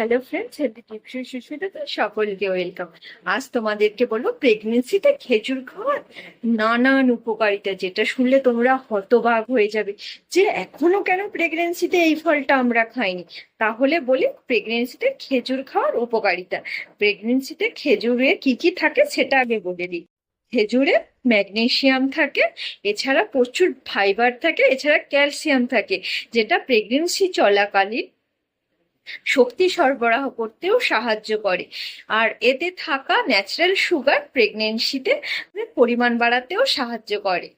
Hello friends healthy টিপসের সুস্মিতা সকলকে welcome আজ তোমাদেরকে বলব প্রেগনেন্সিতে খেজুর খাওয়ার নানান উপকারিতা, যেটা শুনলে তোমরা হতবাক হয়ে যাবে যে এখনও কেন প্রেগনেন্সিতে এই ফলটা আমরা খাইনি? তাহলে বলি প্রেগনেন্সিতে খেজুর খাওয়ার উপকারিতা। প্রেগনেন্সিতে খেজুরে কি কি থাকে সেটা আগে বলে দিই। খেজুরে ম্যাগনেসিয়াম থাকে, এছাড়া প্রচুর ফাইবার থাকে, এছাড়া ক্যালসিয়াম থাকে, যেটা প্রেগনেন্সি চলাকালীন শক্তি সরবরাহ করতেও সাহায্য করে। আর এতে থাকা ন্যাচারাল সুগার প্রেগনেন্সিতে পরিমাণ বাড়াতেও সাহায্য করে।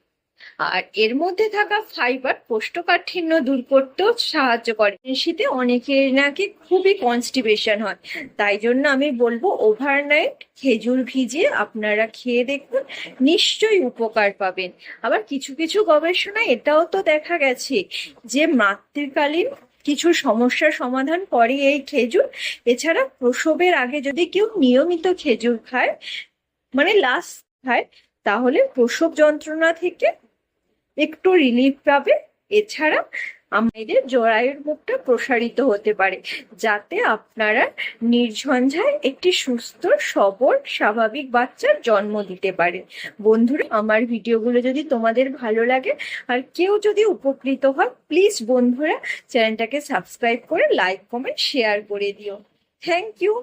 আর এর মধ্যে থাকা ফাইবার কোষ্ঠকাঠিন্য দূর করতেও সাহায্য করে। প্রেগনেন্সিতে অনেকের নাকি খুবই কনস্টিপেশন হয়। তাই জন্য আমি বলব ওভারনাইট খেজুর ভিজিয়ে আপনারা খেয়ে দেখুন, নিশ্চয়ই উপকার পাবেন। আবার কিছু কিছু গবেষণায় এটাও তো দেখা গেছে যে মাতৃকালীন কিছু সমস্যার সমাধান করে এই খেজুর। এছাড়া প্রসবের আগে যদি কেউ নিয়মিত খেজুর খায় মানে লাস্ট খায়, তাহলে প্রসব যন্ত্রণা থেকে একটু রিলিফ পাবে। এছাড়া আমাদের জরায়ুর মুখটা প্রসারিত হতে পারে, যাতে আপনারা নির্ঝঞ্ঝায় একটি সুস্থ, সবল, স্বাভাবিক বাচ্চার জন্ম দিতে পারে। বন্ধুরা, আমার ভিডিওগুলো যদি তোমাদের ভালো লাগে আর কেউ যদি উপকৃত হয় প্লিজ বন্ধুরা, চ্যানেলটাকে সাবস্ক্রাইব করে লাইক কমেন্ট শেয়ার করে দিও। Thank you